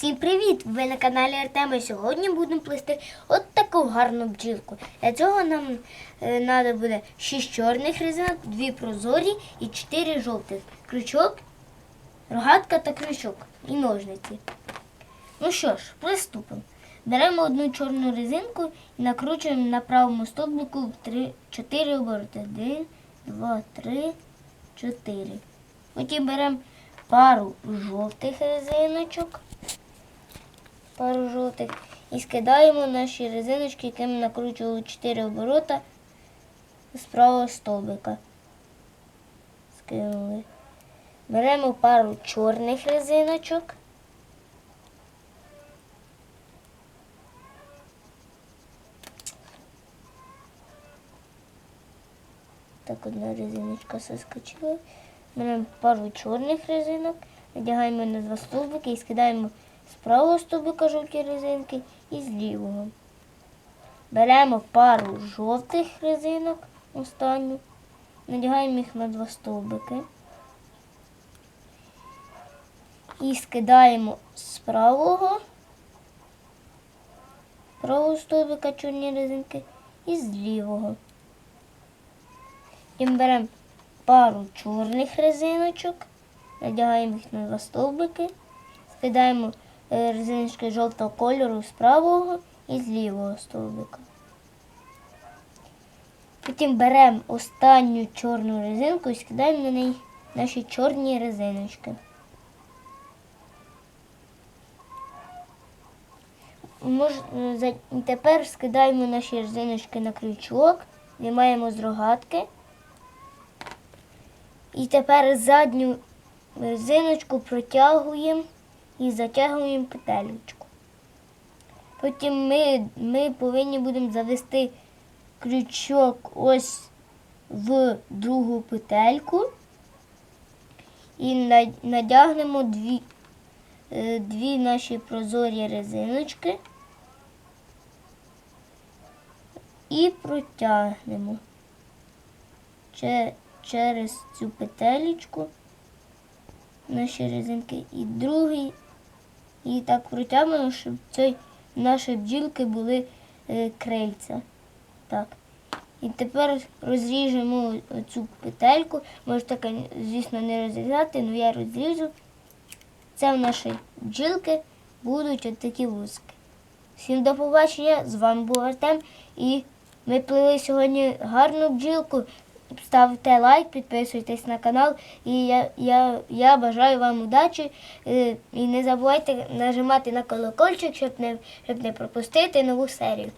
Всім привіт! Ви на каналі Артема. Сьогодні будемо плести от таку гарну бджілку. Для цього нам треба буде 6 чорних резинок, 2 прозорі і 4 жовтих. Крючок, рогатка та крючок і ножниці. Ну що ж, приступимо. Беремо одну чорну резинку і накручуємо на правому стовбику 3, 4 обороти. 1, 2, 3, 4. Потім беремо пару жовтих резиночок пару жовтих і скидаємо наші резиночки, які ми накручували 4 оборота з правого стовбика. Скинули. Беремо пару чорних резиночок. Так, одна резиночка соскочила. Беремо пару чорних резинок, надягаємо на два стовбики і скидаємо з правого стовбика жовті резинки і з лівого. Беремо пару жовтих резинок, останню, надягаємо їх на два стовбики. І скидаємо з правого, правого стовбика чорні резинки і з лівого. Потім беремо пару чорних резиночок, надягаємо їх на два стовбики, скидаємо резиночки жовтого кольору з правого і з лівого стовбика. Потім беремо останню чорну резинку і скидаємо на неї наші чорні резиночки. Мож, е, тепер скидаємо наші резиночки на крючок, знімаємо з рогатки. І тепер задню резиночку протягуємо і затягуємо петелечку. Потім ми, ми повинні будемо завести крючок ось в другу петельку і надягнемо дві, е, дві наші прозорі резиночки і протягнемо через цю петелечку наші резинки і другий. І так протягнемо, щоб цей, наші бджілки були е, крильця. Так. І тепер розріжемо цю петельку. Можете, кон- звісно, не розрізати, але я розріжу. Це в наші бджілки будуть от такі вузки. Всім до побачення. З вами був Артем. І ми плели сьогодні гарну бджілку. Ставте лайк, підписуйтесь на канал. І я, я, я бажаю вам удачі. Е, І не забувайте нажимати на колокольчик, щоб не, щоб не пропустити нову серію.